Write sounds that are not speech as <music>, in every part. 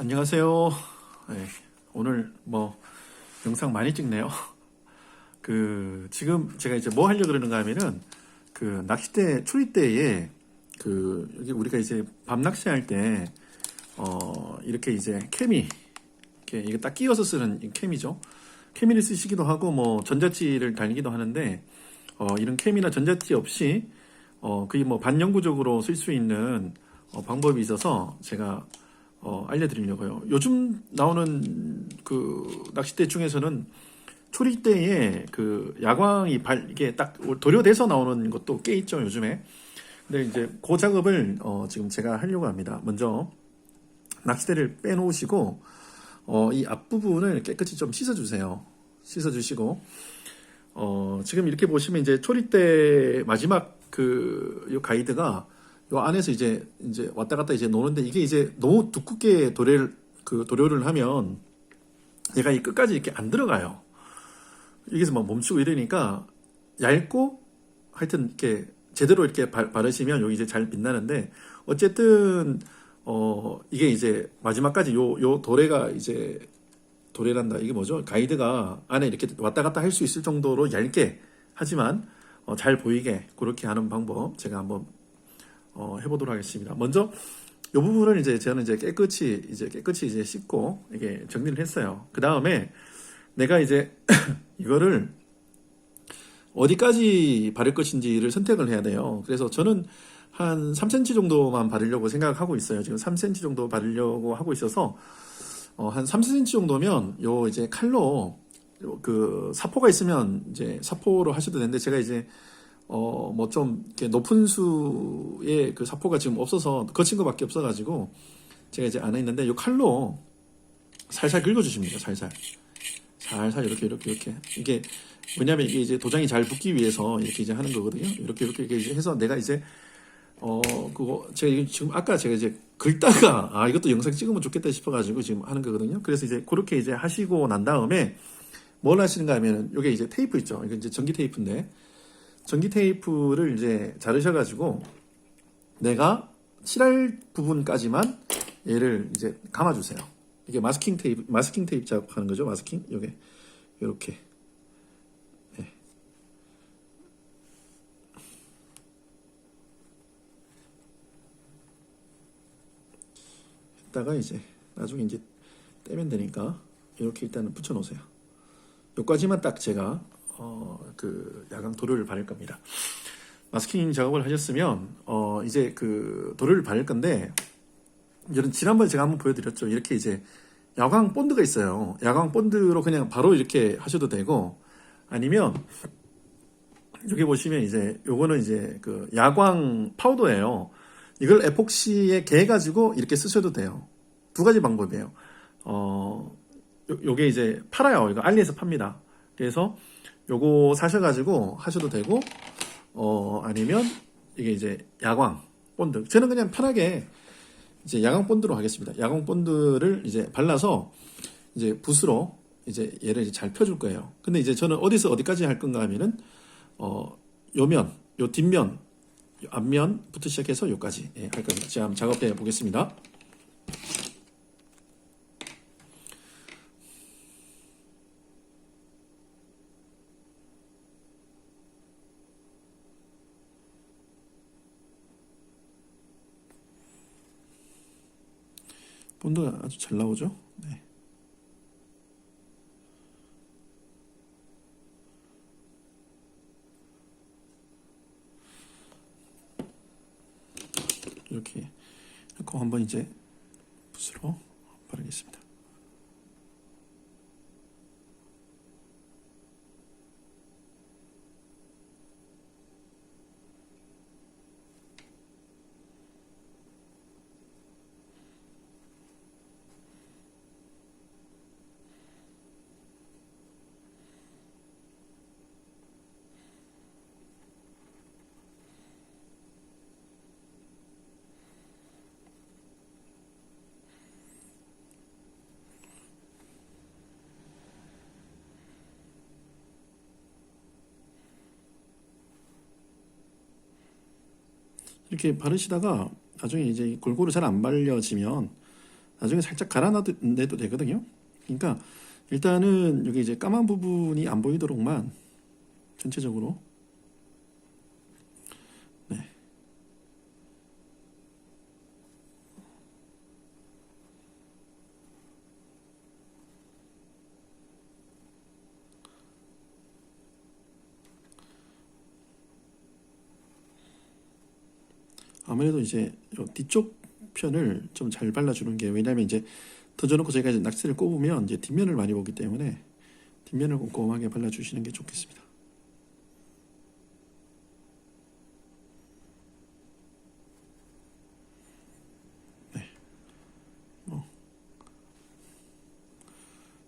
안녕하세요. 네, 오늘 뭐 영상 많이 찍네요. 그 지금 제가 이제 뭐 하려 고 그러는가 하면은 그 낚싯대 때에 그 여기 우리가 이제 밤 낚시할 때 어 이렇게 이제 케미 이렇게 이게 딱 끼워서 쓰는 이 케미죠. 케미를 쓰시기도 하고 뭐 전자찌를 달기도 하는데 어 이런 케미나 전자찌 없이 어 거의 뭐 반영구적으로 쓸 수 있는 어, 방법이 있어서 제가 어, 알려드리려고요. 요즘 나오는 그 낚싯대 중에서는 초리대에 그 야광이 발 이게 딱 도료돼서 나오는 것도 꽤 있죠 요즘에. 근데 이제 그 작업을 어, 지금 제가 하려고 합니다. 먼저 낚싯대를 빼놓으시고 어, 이 앞부분을 깨끗이 좀 씻어주세요. 씻어주시고 어, 지금 이렇게 보시면 이제 초리대 마지막 그 요 가이드가 요 안에서 이제 이제 왔다 갔다 이제 노는데 이게 이제 너무 두껍게 도래를 그 도료를 하면 얘가 이 끝까지 이렇게 안 들어가요. 여기서 막 멈추고 이러니까 얇고 하여튼 이렇게 제대로 이렇게 바, 바르시면 여기 이제 잘 빛나는데 어쨌든 어 이게 이제 마지막까지 요 요 도래가 이제 도래란다 이게 뭐죠 가이드가 안에 이렇게 왔다 갔다 할 수 있을 정도로 얇게 하지만 어, 잘 보이게 그렇게 하는 방법 제가 한번 어, 해보도록 하겠습니다. 먼저 이 부분을 이제 저는 이제 깨끗이 이제 깨끗이 이제 씻고 이게 정리를 했어요. 그 다음에 내가 이제 <coughs> 이거를 어디까지 바를 것인지를 선택을 해야 돼요. 그래서 저는 한 3cm 정도만 바르려고 생각하고 있어요. 지금 3cm 정도 바르려고 하고 있어서 어, 한 3cm 정도면 요 이제 칼로 그 사포가 있으면 이제 사포로 하셔도 되는데 제가 이제 어 뭐좀 높은 수의 그 사포가 지금 없어서 거친 거밖에 없어가지고 제가 이제 안 했는데 요 칼로 살살 긁어주십니다. 살살 살살 이렇게 이렇게 이렇게 이게 왜냐면 이게 이제 도장이 잘 붙기 위해서 이렇게 이제 하는 거거든요. 이렇게 이렇게 이렇게 해서 내가 이제 어 그거 제가 지금 아까 제가 이제 긁다가 <laughs> 아 이것도 영상 찍으면 좋겠다 싶어가지고 지금 하는 거거든요. 그래서 이제 그렇게 이제 하시고 난 다음에 뭘 하시는가 하면은 이게 이제 테이프 있죠. 이게 이제 전기 테이프인데 전기 테이프를 이제 자르셔가지고 내가 칠할 부분까지만 얘를 이제 감아주세요. 이게 마스킹 테이프, 마스킹 테이프 작업하는 거죠. 마스킹 요게 이렇게 네. 했다가 이제 나중에 이제 떼면 되니까 이렇게 일단은 붙여 놓으세요. 요까지만 딱 제가 어, 그 야광 도료를 바를 겁니다. 마스킹 작업을 하셨으면 어, 이제 그 도료를 바를 건데 이런 지난번에 제가 한번 보여드렸죠. 이렇게 이제 야광 본드가 있어요. 야광 본드로 그냥 바로 이렇게 하셔도 되고 아니면 여기 보시면 이제 요거는 이제 그 야광 파우더예요. 이걸 에폭시에 개 가지고 이렇게 쓰셔도 돼요. 두 가지 방법이에요. 어, 요, 요게 이제 팔아요. 이거 알리에서 팝니다. 그래서 요거 사셔가지고 하셔도 되고, 어, 아니면 이게 이제 야광 본드. 저는 그냥 편하게 이제 야광 본드로 하겠습니다. 야광 본드를 이제 발라서 이제 붓으로 이제 얘를 이제 잘 펴줄 거예요. 근데 이제 저는 어디서 어디까지 할 건가 하면은, 어, 요면, 요 뒷면, 요 앞면부터 시작해서 요까지 예, 할 겁니다. 제가 한번 작업해 보겠습니다. 본드가 아주 잘 나오죠? 네. 이렇게 한번 이제 붓으로 바르겠습니다. 이렇게 바르시다가 나중에 이제 골고루 잘 안 발려지면 나중에 살짝 갈아내도 되거든요. 그러니까 일단은 여기 이제 까만 부분이 안 보이도록만 전체적으로 아무래도 이제 요 뒤쪽 편을 좀 잘 발라주는 게 왜냐하면 이제 던져놓고 저희가 이제 낚시를 꼽으면 이제 뒷면을 많이 보기 때문에 뒷면을 꼼꼼하게 발라주시는 게 좋겠습니다. 네. 뭐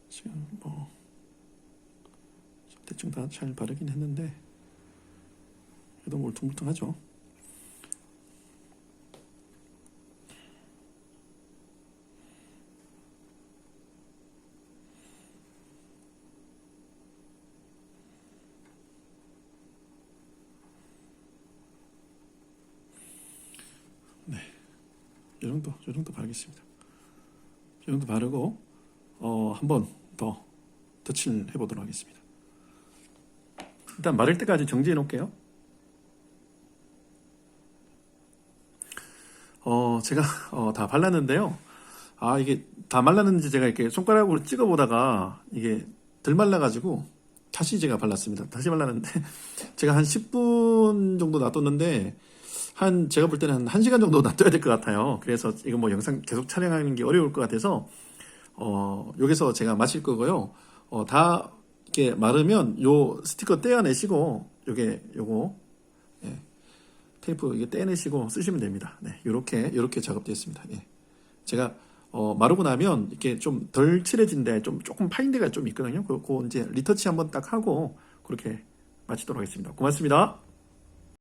지금 뭐 대충 다 잘 바르긴 했는데 그래도 울퉁불퉁하죠. 정도, 이 정도 바르겠습니다. 이 정도 바르고 어, 한 번 더 덧칠 해보도록 하겠습니다. 일단 마를 때까지 정지해 놓을게요. 어, 제가 어, 다 발랐는데요. 아, 이게 다 말랐는지 제가 이렇게 손가락으로 찍어 보다가 이게 덜 말라가지고 다시 제가 발랐습니다. 다시 발랐는데 <laughs> 제가 한 10분 정도 놔뒀는데 한 제가 볼 때는 한 1시간 정도 <laughs> 놔둬야 될 것 같아요. 그래서 이거 뭐 영상 계속 촬영하는 게 어려울 것 같아서 어, 여기서 제가 마칠 거고요. 어, 다 이렇게 마르면 요 스티커 떼어내시고 요게 요거 예, 테이프 이게 떼내시고 쓰시면 됩니다. 네, 요렇게 요렇게 작업되었습니다. 예. 제가 어, 마르고 나면 이렇게 좀 덜 칠해진 데 좀 조금 파인 데가 좀 있거든요. 그거 이제 리터치 한번 딱 하고 그렇게 마치도록 하겠습니다. 고맙습니다.